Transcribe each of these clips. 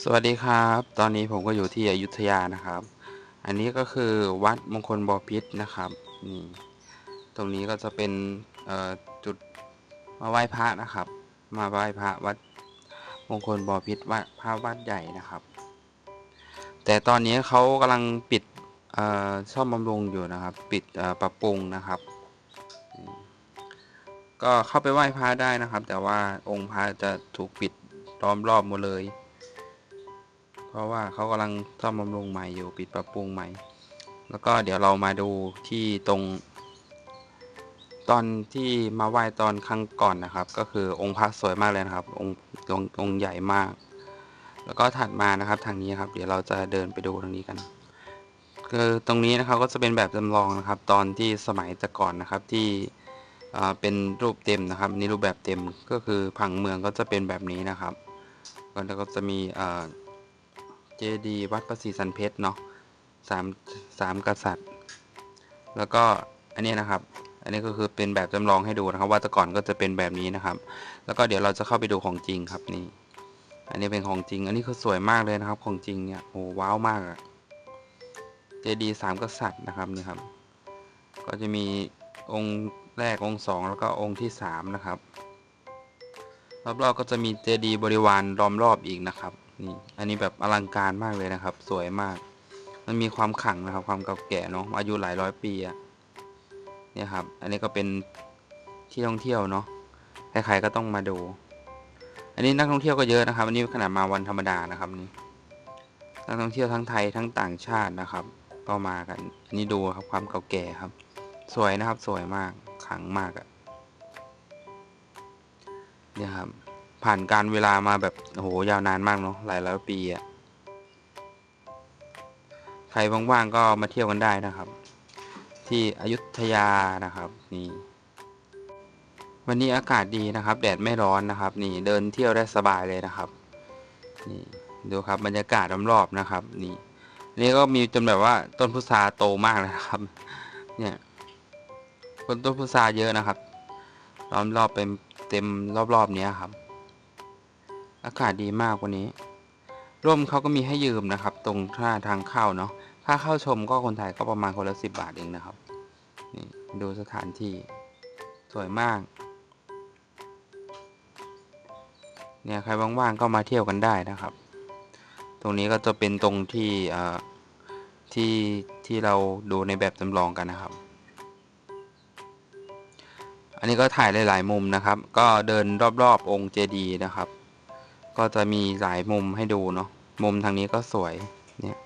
สวัสดีครับ ตอนนี้ผมก็อยู่ที่อยุธยานะครับ อันนี้ก็คือวัดมงคลบอพิษนะครับ นี่ ตรงนี้ก็จะเป็นจุดมาไหว้พระนะครับ มาไหว้พระวัดมงคลบอพิษวัดพระวัดใหญ่นะครับ แต่ตอนนี้เขากำลังปิดเอ่อซ่อมบำรุงอยู่นะครับ ปิดปรับปรุงนะครับ ก็เข้าไปไหว้พระได้นะครับ แต่ว่าองค์พระจะถูกปิดล้อมรอบหมดเลย เพราะว่าเขากำลังซ่อมบำรุงใหม่อยู่ปิดปรับปรุงใหม่ แล้วก็เดี๋ยวเรามาดูที่ตรง ตอนที่มาไหว้ตอนครั้งก่อนนะครับ ก็คือองค์พระสวยมากเลยนะครับ องค์องค์องใหญ่มาก แล้วก็ถัดมานะครับทางนี้ครับ เดี๋ยวเราจะเดินไปดูทางนี้กันคือตรงนี้นะครับก็จะเป็นแบบจำลองนะครับ ตอนที่สมัยแต่ก่อนนะครับที่เป็นรูปเต็มนะครับนี่รูปแบบเต็มก็คือผังเมืองก็จะเป็นแบบนี้นะครับแล้วก็จะมีอ จดีย์วัดพระศรีสันเพชรเนาะสามสามกษัตริย์ แล้วก็อันนี้นะครับ อันนี้ก็คือเป็นแบบจำลองให้ดูนะครับ ว่าแต่ก่อนก็จะเป็นแบบนี้นะครับ แล้วก็เดี๋ยวเราจะเข้าไปดูของจริงครับนี่ อันนี้เป็นของจริง อันนี้คือสวยมากเลยนะครับ ของจริงเนี่ยโอ้ว้าวมากอะเจดีย์สามกษัตริย์นะครับนี่ครับ ก็จะมีองค์แรกองค์สองแล้วก็องค์ที่สามนะครับรอบๆก็จะมีเจดีย์บริวารล้อมรอบอีกนะครับ นี่อันนี้แบบอลังการมากเลยนะครับ สวยมาก มันมีความขลังนะครับ ความเก่าแก่เนาะอายุหลายร้อยปีอะเนี่ยครับ อันนี้ก็เป็นที่ท่องเที่ยวเนาะใครๆก็ต้องมาดู อันนี้นักท่องเที่ยวก็เยอะนะครับ อันนี้ขนาดมาวันธรรมดานะครับนี่นักท่องเที่ยวทั้งไทยทั้งต่างชาตินะครับ ก็มากัน อันนี้ดูครับความเก่าแก่ครับ สวยนะครับ สวยมากขลังมากอะเนี่ยครับ ผ่านการเวลามาแบบโอ้โหยาวนานมากเนาะหลายร้อยปีอะ่ะใครว่างๆก็มาเที่ยวกันได้นะครับ ที่อยุธยานะครับนี่วันนี้อากาศดีนะครับ แดดไม่ร้อนนะครับ นี่เดินเที่ยวได้สบายเลยนะครับ นี่ดูครับบรรยากาศรอบๆนะครับ นี่ นี่ก็มีจนแบบว่าต้นพุทราโตมากนะครับ เนี่ยต้นต้นพุทราเยอะนะครับล้อมรอบเป็นเต็มรอบๆเนี้ยครับ อากาศดีมากวันนี้ ร่มเขาก็มีให้ยืมนะครับ ตรงท่าทางเข้าเนาะ ค่าเข้าชมก็คนไทยก็ประมาณคนละสิบบาทเองนะครับ นี่ดูสถานที่สวยมาก เนี่ยใครว่างๆก็มาเที่ยวกันได้นะครับ ตรงนี้ก็จะเป็นตรงที่เอ่อที่ที่เราดูในแบบจำลองกันนะครับ อันนี้ก็ถ่ายหลายๆมุมนะครับ ก็เดินรอบๆองค์เจดีย์นะครับ ก็จะมีหลายมุมให้ดูเนาะมุมทางนี้ก็สวยเนี่ย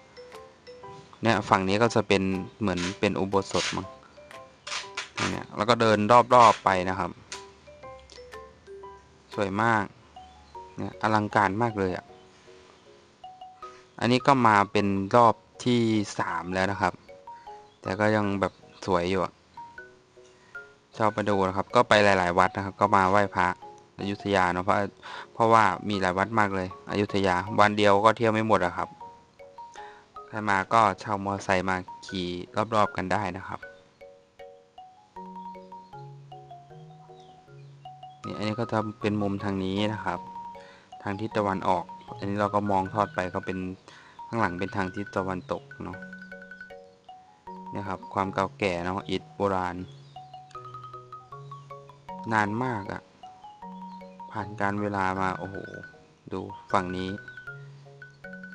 เนี่ยฝั่งนี้ก็จะเป็นเหมือนเป็นอุโบสถมั้งเนี่ยแล้วก็เดินรอบๆไปนะครับ สวยมากเนี่ยอลังการมากเลยอะ่ะอันนี้ก็มาเป็นรอบที่สามแล้วนะครับ แต่ก็ยังแบบสวยอยู่อะชอบมาดูนะครับ ก็ไปหลาย ๆ วัดนะครับ ก็มาไหว้พระ อยุธยาเนาะเพราะเพราะว่ามีหลายวัดมากเลย อยุธยาวันเดียวก็เที่ยวไม่หมดอะครับใครมาก็เช่ามอเตอร์ไซค์มาขี่รอบๆกันได้นะครับนี่อันนี้ก็จะเป็นมุมทางนี้นะครับ ทางทิศตะวันออก อันนี้เราก็มองทอดไปก็เป็นข้างหลังเป็นทางทิศตะวันตกเนาะเนี่ยครับความเก่าแก่เนาะอิฐโบราณ นานมากอะ ผ่านการเวลามาโอ้โห ดูฝั่งนี้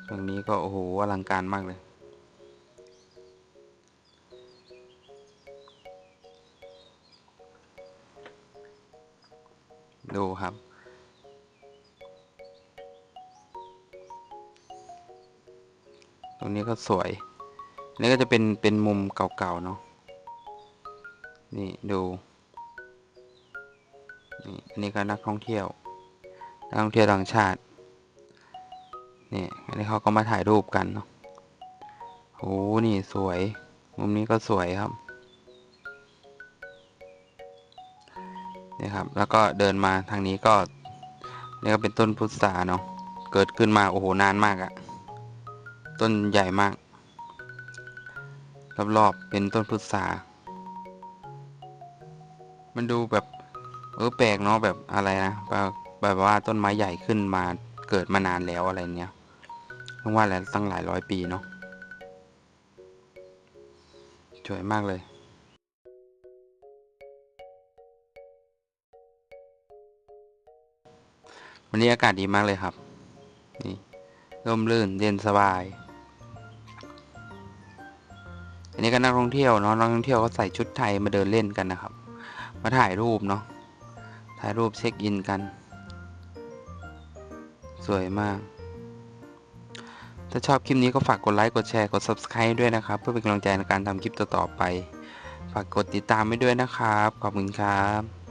ฝั่งนี้ก็โอ้โหอลังการมากเลย ดูครับตรงนี้ก็สวย นี่ก็จะเป็นเป็นมุมเก่าๆเนาะ นี่ดู นี่อันนี้ก็นักท่องเที่ยว นักท่องเที่ยวต่างชาติ นี่อันนี้เขาก็มาถ่ายรูปกันเนาะโอ้นี่สวย มุมนี้ก็สวยครับ นี่ครับ แล้วก็เดินมาทางนี้ก็นี่ก็เป็นต้นพุทราเนาะ เกิดขึ้นมาโอ้โหนานมากอะต้นใหญ่มาก รอบๆเป็นต้นพุทรามันดูแบบ เออแปลกเนาะแบบอะไรนะแบบแบบว่าต้นไม้ใหญ่ขึ้นมาเกิดมานานแล้วอะไรเนี้ยต้องว่าแล้วตั้งหลายร้อยปีเนาะสวยมากเลยวันนี้อากาศดีมากเลยครับ นี่ร่มรื่นเย็นสบาย อันนี้ก็นักท่องเที่ยวเนาะนักท่องเที่ยวก็ใส่ชุดไทยมาเดินเล่นกันนะครับ มาถ่ายรูปเนาะ ถ่ายรูปเช็คอินกัน สวยมาก ถ้าชอบคลิปนี้ก็ฝากกดไลค์ กดแชร์ กด Subscribe ด้วยนะครับ เพื่อเป็นกำลังใจในการทำคลิปต่อๆไป ฝากกดติดตามไว้ด้วยนะครับ ขอบคุณครับ